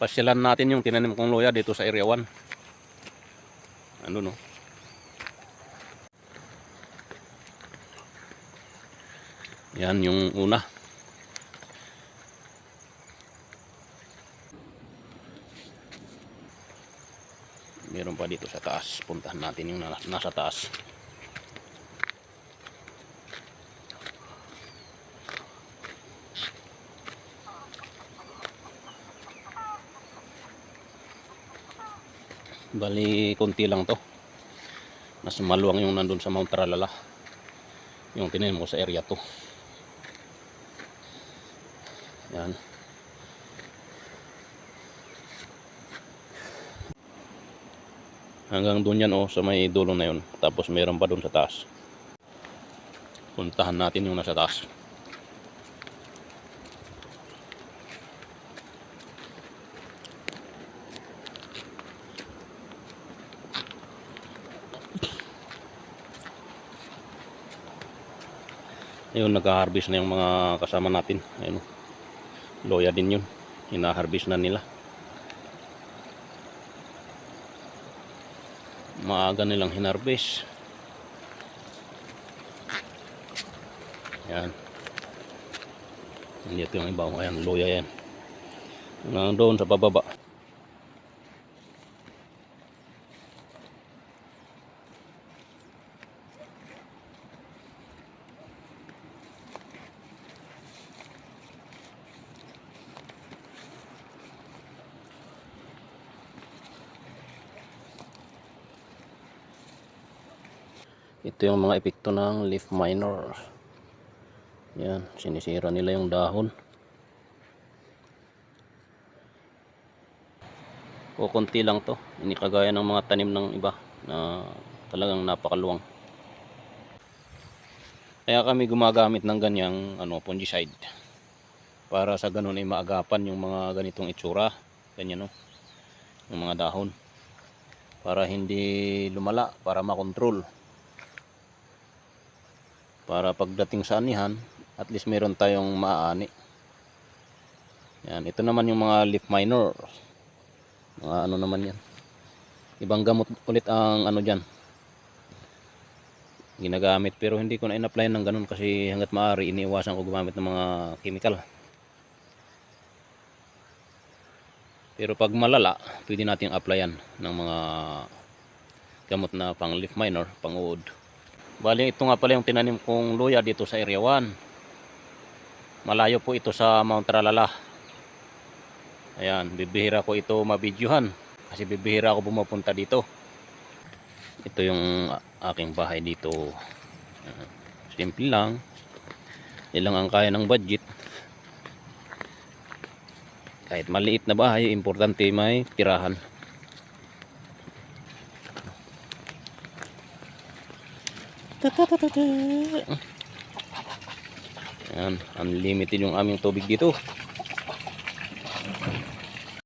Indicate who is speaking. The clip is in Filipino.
Speaker 1: Pasyalan natin yung tinanim kong loya dito sa area 1. Ano no? Yan yung una. Meron pa dito sa taas. Puntahan natin yung na- nasa taas. Bali, konti lang to. Mas maluwang yung nandun sa Mount Tralala. Yung tinanim ko sa area 2. Yan. Hanggang doon yan oh, sa may dulo na yun. Tapos meron pa doon sa taas. Puntahan natin yung nasa taas. Ayun, nag-harvest na yung mga kasama natin. Ayun, oh. loya din yun. Hina-harvest na nila. Maaga nilang hinarvest. Yan. Dito yung iba. Ayan, loya yan. Nandoon sa bababa. Ito yung mga epekto ng leaf minor. Yan, sinisira nila yung dahon. O konti lang to. Hindi kagaya ng mga tanim ng iba na talagang napakaluwang. Kaya kami gumagamit ng ganyang ano, fungicide. Para sa ganun ay maagapan yung mga ganitong itsura. Ganyan no. Yung mga dahon. Para hindi lumala, para makontrol para pagdating sa anihan at least meron tayong maaani. Yan ito naman yung mga leaf minor. Mga ano naman yan. Ibang gamot ulit ang ano dyan. Ginagamit pero hindi ko na in-apply ng ganun kasi hanggat maaari iniiwasan ko gumamit ng mga chemical. Pero pag malala pwede natin applyan ng mga gamot na pang leaf minor pang uod Bali, ito nga pala yung tinanim kong luya dito sa Area 1. Malayo po ito sa Mount Tralala. Ayan, bibihira ko ito mabidyohan. Kasi bibihira ako pumapunta dito. Ito yung aking bahay dito. Simple lang. Ilang ang kaya ng budget. Kahit maliit na bahay, importante may tirahan. Ayan, unlimited yung aming tubig dito.